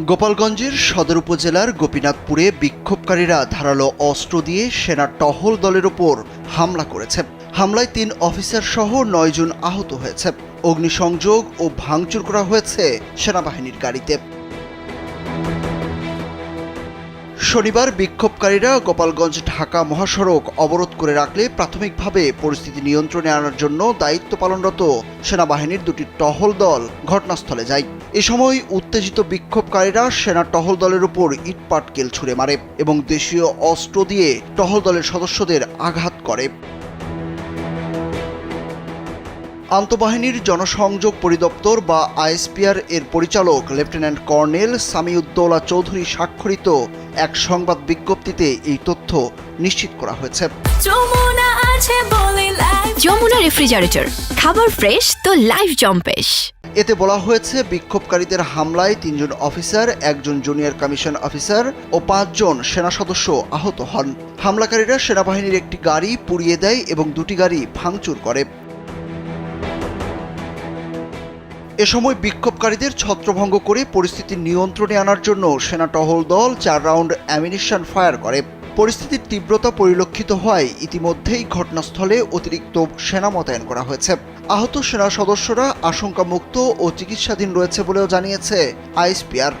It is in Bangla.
গোপালগঞ্জের সদর উপজেলার গোপীনাথপুরে বিক্ষোভকারীরা ধারালো অস্ত্র দিয়ে সেনা টহল দলের ওপর হামলা করেছে। হামলায় তিন অফিসার সহ নয়জন আহত হয়েছে। অগ্নিসংযোগ ও ভাঙচুর করা হয়েছে সেনাবাহিনীর গাড়িতে। শনিবার বিক্ষোভকারীরা গোপালগঞ্জ ঢাকা মহাসড়ক অবরোধ করে রাখলে প্রাথমিকভাবে পরিস্থিতি নিয়ন্ত্রণে আনার জন্য দায়িত্ব পালনরত সেনাবাহিনীর দুটি টহল দল ঘটনাস্থলে যায়। এ সময় উত্তেজিত বিক্ষোভকারীরা সেনা টহল দলের উপর ইটপাটকেল ছুড়ে মারে এবং দেশীয় অস্ত্র দিয়ে টহল দলের সদস্যদের আঘাত করে। আন্তঃবাহিনীর জনসংযোগ পরিদপ্তর বা আইএসপিআর এর পরিচালক লেফটেন্যান্ট কর্নেল সামিউদ্দৌলা চৌধুরী স্বাক্ষরিত এক সংবাদ বিজ্ঞপ্তিতে এই তথ্য নিশ্চিত করা হয়েছে। যমুনা রেফ্রিজারেটর খাবার ফ্রেশ তো লাইফ জম্পেশ। এতে বলা হয়েছে, বিক্ষোভকারীদের হামলায় তিনজন অফিসার, একজন জুনিয়র কমিশন অফিসার ও পাঁচজন সেনা সদস্য আহত হন। হামলাকারীরা সেনাবাহিনীর একটি গাড়ি পুড়িয়ে দেয় এবং দুটি গাড়ি ভাঙচুর করে। এ সময় বিক্ষোভকারীদের ছত্রভঙ্গ করে পরিস্থিতি নিয়ন্ত্রণে আনার জন্য সেনা টহল দল চার রাউন্ড অ্যামিনিশন ফায়ার করে। পরিস্থিতির তীব্রতা পরিলক্ষিত হওয়ায় ইতিমধ্যেই ঘটনাস্থলে অতিরিক্ত সেনা মোতায়েন করা হয়েছে। আহত সেনা সদস্যরা আশঙ্কামুক্ত ও চিকিৎসাধীন রয়েছে বলেও জানিয়েছে আইএসপিআর।